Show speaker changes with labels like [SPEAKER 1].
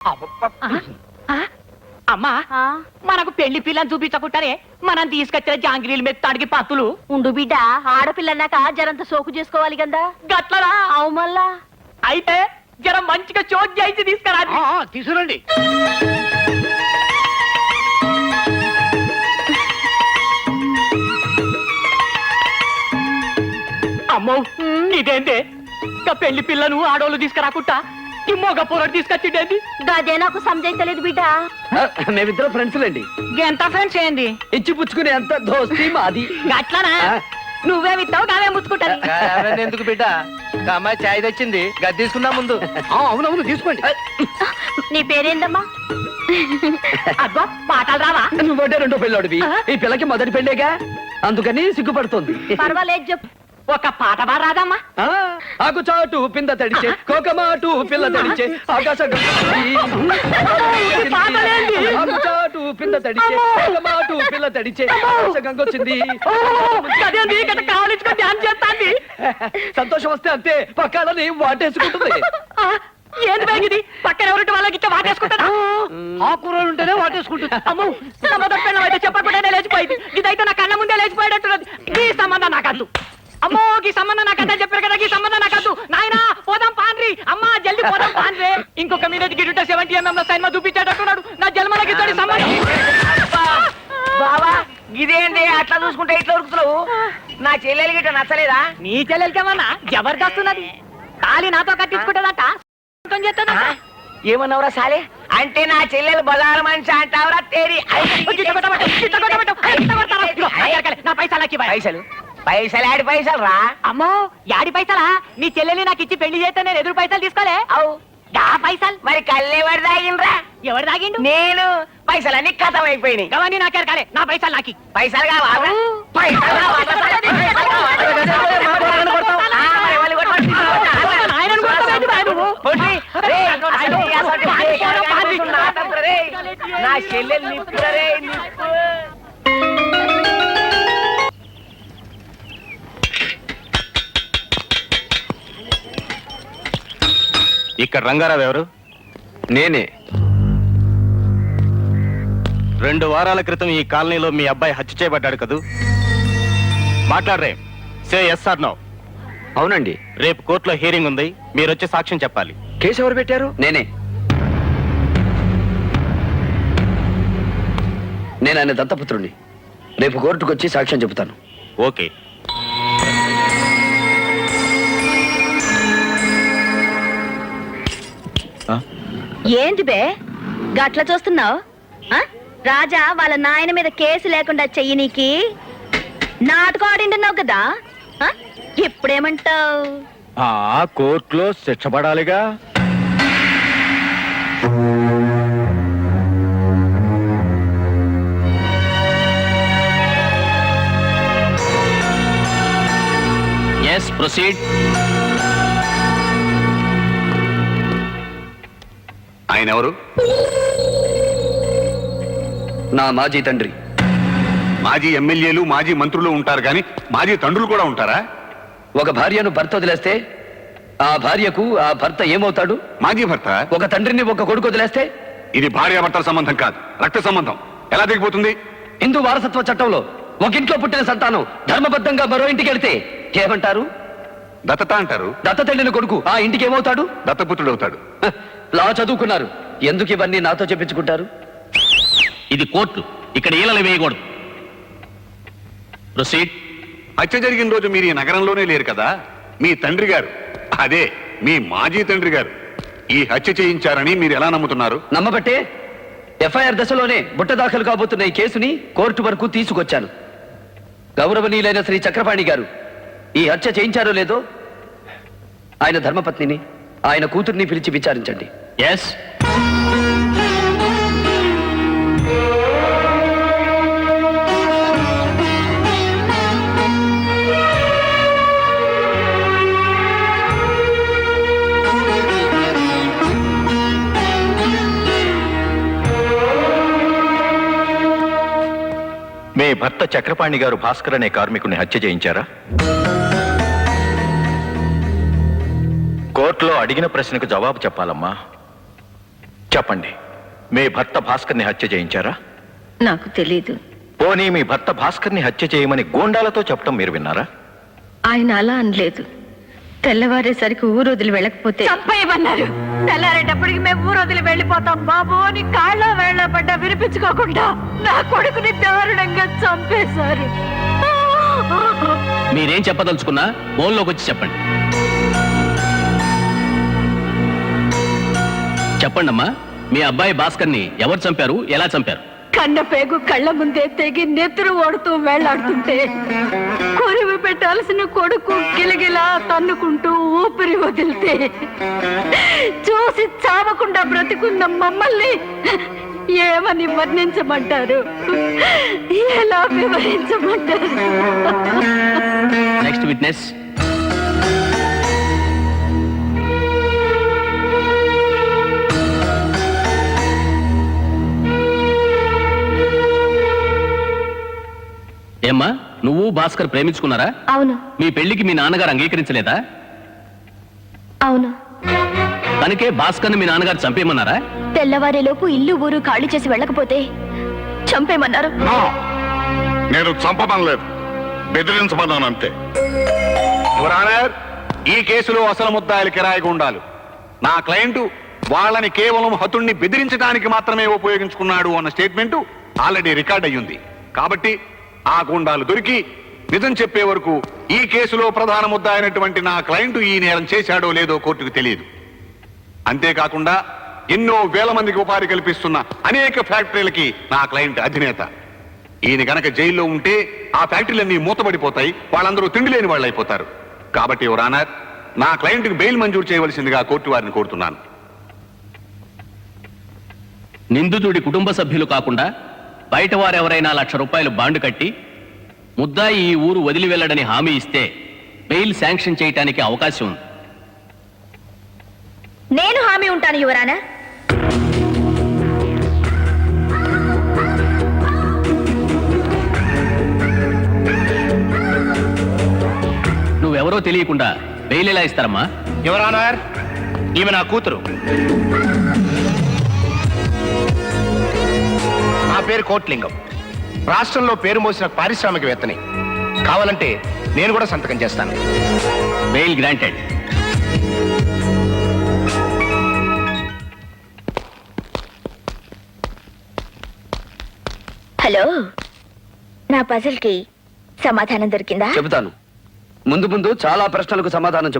[SPEAKER 1] ఆ? అమ్మా మనకు పెళ్ళి పిల్లని చూపించకుంటారే మనం తీసుకొచ్చిన జాంగిరీలు మెత్తాడికి పత్తులు.
[SPEAKER 2] ఉండు బిడ్డ ఆడపిల్లన్నాక జరంత సోకు చేసుకోవాలి కదా
[SPEAKER 1] గట్లరా
[SPEAKER 2] అవు మళ్ళా.
[SPEAKER 1] అయితే జర మంచిగా చోట్ చేయించి తీసుకురా.
[SPEAKER 3] తీసుకురండి.
[SPEAKER 1] అమ్మో ఇదేంటే ఇంకా పెళ్ళి పిల్లను ఆడోళ్ళు తీసుకురాకుండా ఈ మొగ పొరడు తీసుకొచ్చిండేంది?
[SPEAKER 2] గదే నాకు సమజైతలేదు బిడ్డ.
[SPEAKER 3] మేమిద్దరం ఫ్రెండ్స్ లేండి
[SPEAKER 1] ఎంత ఫ్రెండ్స్ ఏంది?
[SPEAKER 3] ఇచ్చి పుచ్చుకునే అంత దోస్తి మాది.
[SPEAKER 1] గట్లనా?
[SPEAKER 3] ఆ.
[SPEAKER 1] నువ్వే విత్తావు నావే ముచ్చుకుంటది
[SPEAKER 4] ఎందుకు బిడ్డ? అమ్మాయి చాయ్ తెచ్చింది గది తీసుకుందాం ముందు.
[SPEAKER 3] ఆ, అవునవును తీసుకోండి.
[SPEAKER 2] నీ పేరేందమ్మా?
[SPEAKER 1] అబ్బా పాటలు రావా?
[SPEAKER 3] నువ్వంటే రెండో పెళ్ళోడివి. ఈ పిల్లకి మొదటి పెళ్ళేగా? అందుకని సిగ్గుపడుతోంది.
[SPEAKER 2] పర్వాలేదు చెప్పు.
[SPEAKER 1] ఒక పాట బా రాదమ్మా.
[SPEAKER 3] ఆ, ఆకు చాటు పింద తడిచే కోకమాటు పిల్ల తడిచే ఆకాశ
[SPEAKER 1] పాటలేంది?
[SPEAKER 3] ఆకు చాటు పింద తడిచే కోకమాటు పిల్ల తడిచే ఆకాశ గంగొచ్చింది
[SPEAKER 1] అదేంది
[SPEAKER 3] సంతోషం వస్తే అంతే పక్కాలని వాటేసుకుంటుంది.
[SPEAKER 1] ఏంది బ్యాగ్ ఇది? పక్కన ఎవరింటి వాళ్ళకి ఇట్లా వాటేసుకుంటారా?
[SPEAKER 3] ఆ. కూరలు ఉంటేనే వాటేసుకుంటుంది.
[SPEAKER 1] అమ్మో సంబంధం అయితే చెప్పకుండానే లేచిపోయింది. ఇదైతే నా కళ్ళ ముందే లేచిపోయేటట్టున్నది. ఈ సంబంధం నాకద్దు. అమ్మో ఈ సంబంధం నాకద్దా చెప్పారు కదా ఈ సంబంధం నాకద్దు నాయనా పోదాం పాన్రి అమ్మా జల్ది పోదాం పాన్రి ఇంకొక మీద గిడుట సెవెంటీ ఎంఎం లో సైన్మా చూపించేటట్టున్నాడు. నా జన్మలకి ఇద్దడి సంబంధం.
[SPEAKER 5] బావా ఇదేంటి అట్లా చూసుకుంటే ఇట్లా ఉరుకుతున్నావు? నా చెల్లెలు గిట్ట నచ్చలేదా?
[SPEAKER 1] నీ చెల్లెలికేమన్నా జబర్దస్త్ ఉన్నది. తాళి నాతో కట్టించుకుంటుందట.
[SPEAKER 5] ఏమన్నావురా సాలే? అంటే నా చెల్లెలు బజారు మనిషి అంటావురా? తేరి
[SPEAKER 1] నా పైసలు.
[SPEAKER 5] పైసలు పైసలు ఆడి పైసలు? రా
[SPEAKER 1] అమ్మో యాడి పైసలా? నీ చెల్లెల్ని నాకు ఇచ్చి పెళ్ళి చేస్తే నేను ఎదురు పైసలు తీసుకోలే.
[SPEAKER 5] అవు.
[SPEAKER 1] దా పైసలు
[SPEAKER 5] మరి కళ్ళెవరు తాగిండ్రా
[SPEAKER 1] ఎవరు తాగిండు
[SPEAKER 5] నేను పైసలన్నీ కథం అయిపోయినాయి
[SPEAKER 1] గవన్నీ నాకే కాలే నా పైసలు నాకి
[SPEAKER 5] పైసలు కావాలా పైసలు కావాలా? పైసలు కావాలా? ఆ,
[SPEAKER 4] ఇక్కడ రంగారావు ఎవరు?
[SPEAKER 3] నేనే.
[SPEAKER 4] రెండు వారాల క్రితం ఈ కాలనీలో మీ అబ్బాయి హత్య చేయబడ్డాడు కదూ? మాట్లాడరే. Say yes or no.
[SPEAKER 3] అవునండి.
[SPEAKER 4] రేపు కోర్టులో హీరింగ్ ఉంది. మీరు వచ్చి సాక్ష్యం చెప్పాలి.
[SPEAKER 3] కేసు ఎవరు పెట్టారు? నేనే. నేను ఆయన దత్తపుత్రుణ్ణి. రేపు కోర్టుకు వచ్చి సాక్ష్యం చెబుతాను.
[SPEAKER 4] ఓకే.
[SPEAKER 2] ఏంది బే? గట్ల చూస్తున్నావు? రాజా వాళ్ళ నాయన మీద కేసు లేకుండా చెయ్యి నీకి? నాటకం ఆడింటున్నావు కదా? ఇప్పుడేమంటావు?
[SPEAKER 4] ఆ కోర్టులో శిక్ష పడాలిగా. ఎస్ ప్రొసీడ్
[SPEAKER 6] ఆయన ఎవరు?
[SPEAKER 3] నా మాజీ తండ్రి.
[SPEAKER 6] మాజీ ఎమ్మెల్యేలు మాజీ మంత్రులు ఉంటారు కానీ మాజీ తండ్రులు కూడా ఉంటారా?
[SPEAKER 3] ఒక భార్యను భర్త వదిలేస్తే ఆ భార్యకు ఆ భర్త ఏమవుతాడు?
[SPEAKER 6] మాజీ భర్త?
[SPEAKER 3] ఒక తండ్రిని ఒక కొడుకు వదిలేస్తే?
[SPEAKER 6] ఇది భార్యాభర్తల సంబంధం కాదు రక్త సంబంధం. ఎలా దిగిపోతుంది?
[SPEAKER 3] హిందూ వారసత్వ చట్టంలో ఒక ఇంట్లో పుట్టిన సంతానం ధర్మబద్ధంగా మరో ఇంటికి వెళితే ఏమంటారు?
[SPEAKER 6] దత్తత అంటారు.
[SPEAKER 3] దత్త తల్లిన కొడుకు ఆ ఇంటికి ఏమవుతాడు?
[SPEAKER 6] దత్తపుత్రుడు అవుతాడు.
[SPEAKER 3] లా చదువుకున్నారు. ఎందుకు ఇవన్నీ నాతో చెప్పించుకుంటారు?
[SPEAKER 4] ఇది కోర్టు. ఇక్కడ ఈలలు వేయకూడదు. ప్రొసీడ్.
[SPEAKER 6] హత్య జరిగిన రోజు మీరు ఈ నగరంలోనే లేరు కదా? మీ తండ్రి గారు. అదే మీ మాజీ తండ్రి గారు. ఈ హత్య చేయించారని మీరు ఎలా నమ్ముతున్నారు?
[SPEAKER 3] నమ్మబట్టే ఎఫ్ఐఆర్ దశలోనే బుట్ట దాఖలు కాబోతున్న ఈ కేసుని కోర్టు వరకు తీసుకొచ్చాను. గౌరవనీయులైన శ్రీ చక్రపాణి గారు ఈ హత్య చేయించారో లేదో? ఆయన ధర్మపత్నిని ఆయన కూతుర్ని పిలిచి విచారించండి.
[SPEAKER 4] ఎస్
[SPEAKER 7] మీ భర్త చక్రపాణి గారు భాస్కర్ అనే కార్మికుని హత్య చేయించారా? కోర్టులో అడిగిన ప్రశ్నకు జవాబు చెప్పాలమ్మా. చెప్పండి మీ భర్త భాస్కర్ని హత్య చేయించారా?
[SPEAKER 8] నాకు తెలీదు.
[SPEAKER 7] పోనీ మీ భర్త భాస్కర్ని హత్య చేయమని గోండాలతో చెప్పడం మీరు విన్నారా?
[SPEAKER 8] ఆయన అలా అనలేదు. తెల్లవారేసరికి ఊరు వదిలి వెళ్ళకపోతే
[SPEAKER 2] చంపేయమన్నారు. తెల్లారేటప్పటికి మేము ఊరు వదిలి వెళ్ళిపోతాం బాబు అని కాళ్ళ వేళ్ళ పడ్డ వినిపించుకోకుండా నా కొడుకుని దారుణంగా చంపేశారు.
[SPEAKER 4] మీరేం చెప్పదలుచుకున్నా ఫోన్లోకి వచ్చి చెప్పండి. చెప్పండి అమ్మా మీ అబ్బాయి భాస్కర్ని ఎవరు చంపారు ఎలా చంపారు?
[SPEAKER 2] కన్న పేగు కళ్ళ ముందే తెగి నెత్తురు ఓడుతూ వేళ్ళాడుతుంటే కొరివి పెట్టాల్సిన కొడుకు గిలగిలా తన్నుకుంటూ ఊపిరి వదిలితే చూసి చావకుండా బ్రతికున్న మమ్మల్ని ఏమని వర్ణించమంటారు? ఎలా వివరించమంటారు?
[SPEAKER 4] నెక్స్ట్ విట్నెస్ ఏమ్మా నువ్వు భాస్కర్ ప్రేమించుకున్నారా?
[SPEAKER 2] అవును.
[SPEAKER 4] మీ పెళ్ళికి మీ నాన్నగారు అంగీకరించలేదా?
[SPEAKER 2] అవును.
[SPEAKER 4] కనుకే భాస్కర్ని మీ నాన్నగారు చంపేయమన్నారా?
[SPEAKER 2] తెల్లవారేలోపు ఇల్లు ఊరు ఖాళీ చేసి వెళ్ళకపోతే చంపేమన్నారు
[SPEAKER 6] నేను చంపమనలేదు. బెదిరించమన్నాను అంతే. ఈ కేసులో అసలు ముద్దాయిలు కిరాయి గుండాలు నా క్లయింట్ వాళ్ళని కేవలం హతుణ్ణి బెదిరించడానికి మాత్రమే ఉపయోగించుకున్నాడు అన్న స్టేట్మెంట్ ఆల్రెడీ రికార్డ్ అయ్యింది. కాబట్టి ఆ గుండాలు దొరికి నిజం చెప్పే వరకు ఈ కేసులో ప్రధాన ముద్ద అయినటువంటి నా క్లయింట్ ఈ నేరం చేశాడో లేదో కోర్టుకు తెలియదు. అంతేకాకుండా ఎన్నో వేల మందికి ఉపాధి కల్పిస్తున్న అనేక ఫ్యాక్టరీలకి నా క్లయింట్ అధినేత. ఈయన గనక జైల్లో ఉంటే ఆ ఫ్యాక్టరీలన్నీ మూతపడిపోతాయి వాళ్ళందరూ తిండి లేని వాళ్ళు అయిపోతారు కాబట్టి రానర్ నా క్లయింట్కి బెయిల్ మంజూరు చేయవలసిందిగా కోర్టు వారిని కోరుతున్నాను.
[SPEAKER 4] నిందితుడి కుటుంబ సభ్యులు కాకుండా బయట వారెవరైనా లక్ష రూపాయలు బాండు కట్టి ముద్దాయి ఈ ఊరు వదిలి వెళ్ళడని హామీ ఇస్తే బెయిల్ శాంక్షన్ చేయటానికి అవకాశం ఉంది.
[SPEAKER 2] నేను హామీ ఉంటాను యువరానా.
[SPEAKER 4] నువ్వెవరో తెలియకుండా బెయిల్ ఎలా ఇస్తారమ్మా?
[SPEAKER 9] యువరానర్ ఈమె నా కూతురు. పేరు కోట్లింగం. రాష్ట్రంలో పేరు మోసిన పారిశ్రామికవేత్తని. కావాలంటే నేను కూడా సంతకం చేస్తాను.
[SPEAKER 4] బెయిల్ గ్రాంటెడ్
[SPEAKER 2] హలో నా పజిల్కి సమాధానం దొరికిందా?
[SPEAKER 3] చెబుతాను. ముందు ముందు చాలా ప్రశ్నలకు సమాధానం చెబుతాను.